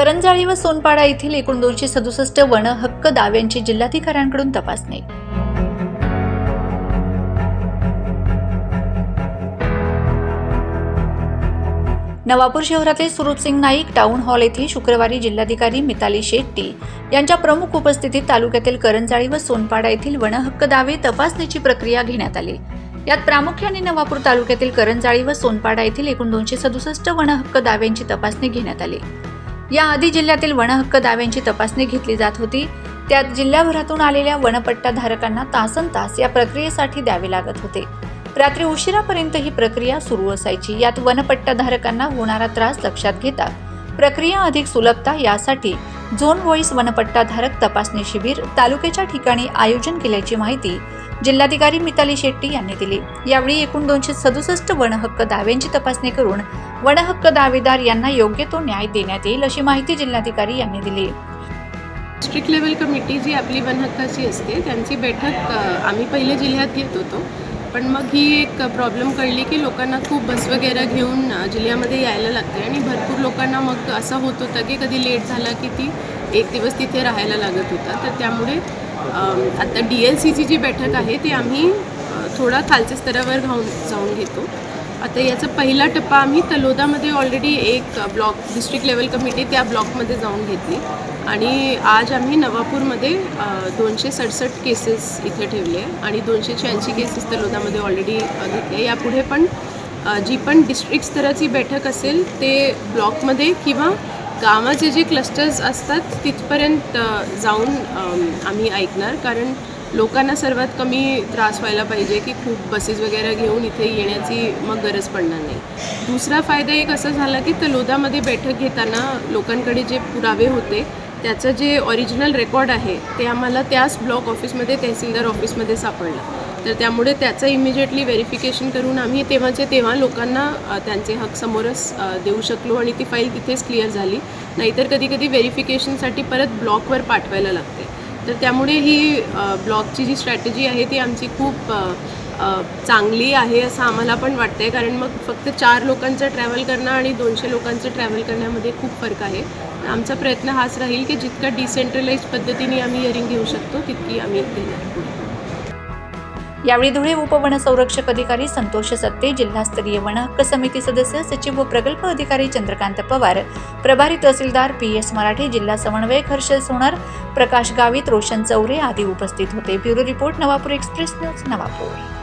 करंजाळी व सोनपाडा येथील एकूण दोनशे सदुसष्ट वन हक्क दाव्यांची जिल्हाधिकाऱ्यांकडून तपासणी. नवापूर शहरातील सुरूपसिंग नाईक टाउन हॉल येथे शुक्रवारी जिल्हाधिकारी मिताली शेट्टी यांच्या प्रमुख उपस्थितीत तालुक्यातील करंजाळी व सोनपाडा येथील वनहक्क दावे तपासणीची प्रक्रिया घेण्यात आली. यात प्रामुख्याने नवापूर तालुक्यातील करंजाळी व सोनपाडा येथील एकूण दोनशे सदुसष्ट वनहक्क दाव्यांची तपासणी घेण्यात आली. याआधी जिल्ह्यातील वनहक्क दाव्यांची तपासणी घेतली जात होती. त्यात जिल्ह्याभरातून आलेल्या वनपट्टा धारकांना तासन तास या प्रक्रियेसाठी द्यावे लागत होते. रात्री उशिरापर्यंत ही प्रक्रिया सुरू असायची. यात वनपट्टा धारकांना होणारा त्रास लक्षात घेता प्रक्रिया अधिक सुलभता यासाठी झोन वॉईस वनपट्टा धारक तपासणी शिबिर तालुक्याच्या ठिकाणी आयोजन केल्याची माहिती जिल्हाधिकारी मिताली शेट्टी यांनी दिली. यावेळी एकूण दोनशे सदुसष्ट वनहक्क दाव्यांची तपासणी करून वनहक्क दावेदार यांना योग्य तो न्याय देण्यात येईल अशी माहिती जिल्हाधिकारी यांनी दिली. डिस्ट्रिक्ट लेवल कमिटी जी आपली वनहक्काची असते त्यांची बैठक आम्ही पहिले जिल्ह्यात घेत होतो. पण मग ही एक प्रॉब्लेम कळली की लोकांना खूप बस वगैरे घेऊन जिल्ह्यामध्ये यायला लागते आणि भरपूर लोकांना मग असं होत होतं की कधी लेट झाला की ती एक दिवस तिथे राहायला लागत होता. तर त्यामुळे आता डी एल सीची जी बैठक आहे ती आम्ही थोडा खालच्या स्तरावर घाऊन जाऊन घेतो. आता याचा पहिला टप्पा आम्ही तलोदामध्ये ऑलरेडी एक ब्लॉक डिस्ट्रिक्ट लेवल कमिटी त्या ब्लॉकमध्ये जाऊन घेतली. आणि आज आम्ही नवापूरमध्ये दोनशे सडसष्ट केसेस इथे ठेवले आणि दोनशे शहाऐंशी केसेस तलोदामध्ये ऑलरेडी घेतले यापुढे पण जी पण डिस्ट्रिक्ट स्तराची बैठक असेल ते ब्लॉकमध्ये किंवा गावाचे जे क्लस्टर्स असतात तिथपर्यंत जाऊन आम्ही ऐकणार. कारण लोकांना सर्वात कमी त्रास व्हायला पाहिजे की खूप बसेस वगैरे घेऊन इथे येण्याची मग गरज पडणार नाही. दुसरा फायदा एक असा झाला की तलोदामध्ये बैठक घेताना लोकांकडे जे पुरावे होते त्याचं जे ऑरिजिनल रेकॉर्ड आहे ते आम्हाला त्याच ब्लॉक ऑफिसमध्ये तहसीलदार ऑफिसमध्ये सापडलं. तर त्यामुळे त्याचं इमिजिएटली व्हेरिफिकेशन करून आम्ही तेव्हाचे तेव्हा लोकांना त्यांचे हक समोरच देऊ शकलो आणि ती फाईल तिथेच क्लिअर झाली. नाहीतर कधी कधी व्हेरिफिकेशनसाठी परत ब्लॉकवर पाठवायला लागते. तर त्यामुळे ही ब्लॉकची जी स्ट्रॅटेजी आहे ती आमची खूप चांगली आहे असं आम्हाला पण वाटतंय. कारण मग फक्त चार लोकांचं ट्रॅव्हल करणं आणि दोनशे लोकांचं ट्रॅव्हल करण्यामध्ये खूप फरक आहे. आमचा प्रयत्न हाच राहील की जितका डिसेंट्रलाइज पद्धतीने आम्ही हिअरिंग घेऊ शकतो तितकी आम्ही घेणार. पुढे यावेळी धुळे उपवन संरक्षक अधिकारी संतोष सत्ते जिल्हास्तरीय वन हक्क समिती सदस्य सचिव व प्रकल्प अधिकारी चंद्रकांत पवार प्रभारी तहसीलदार पी एस मराठे जिल्हा समन्वयक हर्षल सोनार प्रकाश गावित रोशन चौरे आदी उपस्थित होते. Bureau report Navapur express news Navapur.